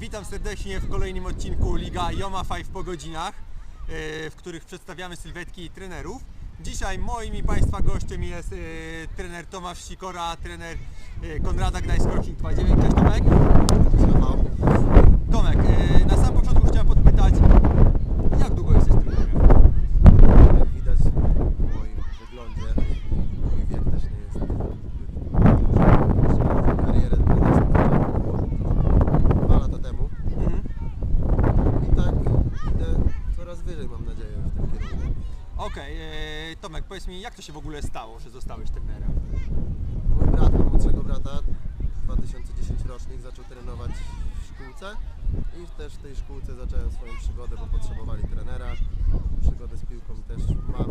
Witam serdecznie w kolejnym odcinku Liga Yoma 5 po godzinach, e, w których przedstawiamy sylwetki trenerów. Dzisiaj moim i Państwa gościem jest e, trener Tomasz Sikora, trener e, Konrada Gdańsk Rocking 29. Cześć. Tomek, e, na sam początku chciałem podpytać, jak długo jesteś trenerem? Jak widać po moim wyglądzie, mój wiek też nie jest zbyt duży. Karierę trenerską zacząłem dwa lata temu Mhm. i tak idę coraz wyżej mam nadzieję w tym kierunku. Okej, e, Tomek, powiedz mi, jak to się w ogóle stało, że zostałeś trenerem? Mój brat, mam młodszego brata, 2010 rocznik, zaczął trenować w szkółce i też w tej szkółce zacząłem swoją przygodę, bo potrzebowali trenera. Przygodę z piłką też mam,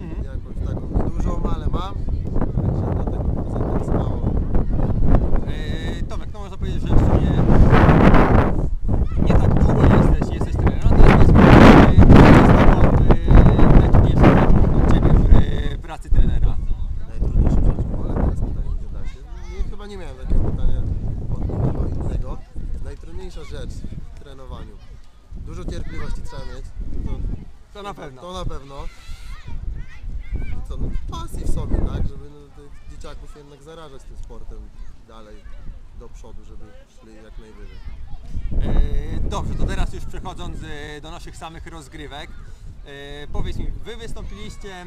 Mhm. jakąś taką niedużą, ale mam, także dlatego mnie to zainteresowało. E, Tomek, no można powiedzieć, że w sumie nie tak długo jesteś, jesteś trenerem, natomiast powiedz mi, e, co jest taką e, najtrudniejszą rzeczą dla Ciebie w e, pracy trenera? najtrudniejszą rzeczą, ale teraz pytanie nie da się. Nie, miałem takiego pytania od nikogo innego. Najtrudniejsza rzecz w trenowaniu. Dużo cierpliwości trzeba mieć. To, To na pewno. To na pewno. I Co, no, pasji w sobie, tak? Żeby no, tych dzieciaków jednak zarażać tym sportem dalej do przodu, żeby szli jak najwyżej. E, Dobrze, to teraz już przechodząc e, do naszych samych rozgrywek. E, Powiedz mi, Wy wystąpiliście e,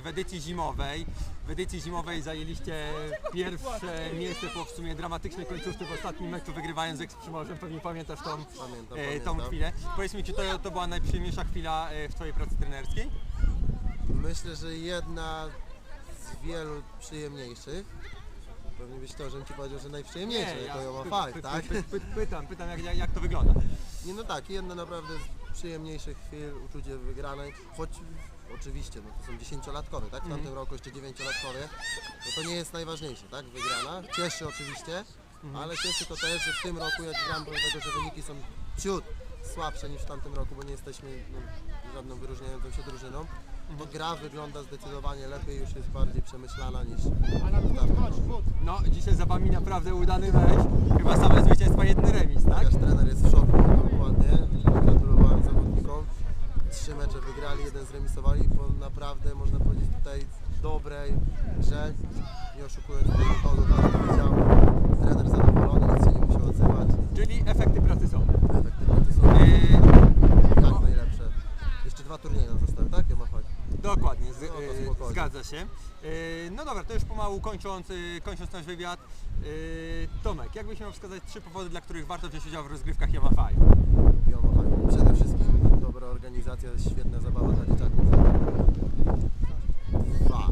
w edycji zimowej. W edycji zimowej zajęliście pierwsze miejsce po w sumie dramatycznej końcówce w ostatnim meczu wygrywając z Eksprzymorzem. Pewnie pamiętasz tą, Pamiętam, e, tą chwilę. Powiedz mi, czy to, to była najprzyjemniejsza chwila e, w Twojej pracy trenerskiej? Myślę, że jedna z wielu przyjemniejszych. Pewnie byś to, żebym ci powiedział, że najprzyjemniejsza, ją py- ma py- fakt, tak? py- py- Pytam, pytam jak, jak, jak to wygląda. Nie no tak, jedna naprawdę z przyjemniejszych chwil, uczucie wygranej, choć oczywiście no to są dziesięciolatkowe, tak? W Mhm. tamtym roku jeszcze dziewięciolatkowie, no to nie jest najważniejsze, tak? Wygrana. Cieszy oczywiście, Mhm. ale cieszy to też, że w tym roku jak gram, pomimo tego, że wyniki są ciut słabsze niż w tamtym roku, bo nie jesteśmy no, żadną wyróżniającą się drużyną, to Mhm. gra wygląda zdecydowanie lepiej, już jest bardziej przemyślana niż w tamtym roku. No, dzisiaj za Wami naprawdę udany mecz. Chyba same zwycięstwa, jeden remis, tak? Nasz trener jest w szoku, jeden zremisowali po naprawdę, można powiedzieć, tutaj dobrej grze. Nie oszukując tutaj nikogo, każdy widział. Trener zadowolony, nic się nie musiał odzywać. Czyli efekty pracy są. Efekty pracy są Yy, jak najlepsze. Jeszcze dwa turnieje nam zostały, tak? Ja machać. Dokładnie, z, No to spokojnie. zgadza się. E, No dobra, to już pomału kończąc, kończąc nasz wywiad. Tomek, jakbyś miał wskazać trzy powody, dla których warto wziąć udział w rozgrywkach Yama 5? Ja machać. Przede wszystkim dobra organizacja, świetna zabawa dla dzieciaków. Dwa,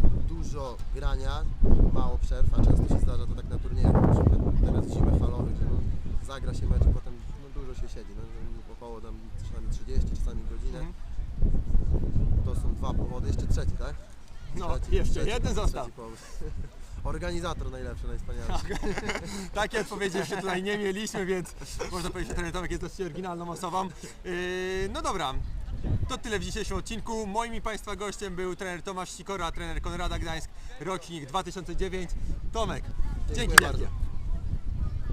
dużo grania, mało przerw, a często się zdarza to tak na turniejach, na przykład teraz w zimę falowych, no, zagra się mecz potem no, dużo się siedzi, no, około tam czasami 30, czasami godzinę. Mhm. To są dwa powody, jeszcze trzeci, tak? No, jeszcze jeden został. trzeci. Organizator najlepszy, najwspanialszy. Takiej odpowiedzi jeszcze tutaj nie mieliśmy, więc można powiedzieć, że trener Tomek jest dosyć oryginalną osobą. E, No dobra, to tyle w dzisiejszym odcinku. Moim i Państwa gościem był trener Tomasz Sikora, trener Konrada Gdańsk, rocznik 2009. Tomek, dzięki bardzo.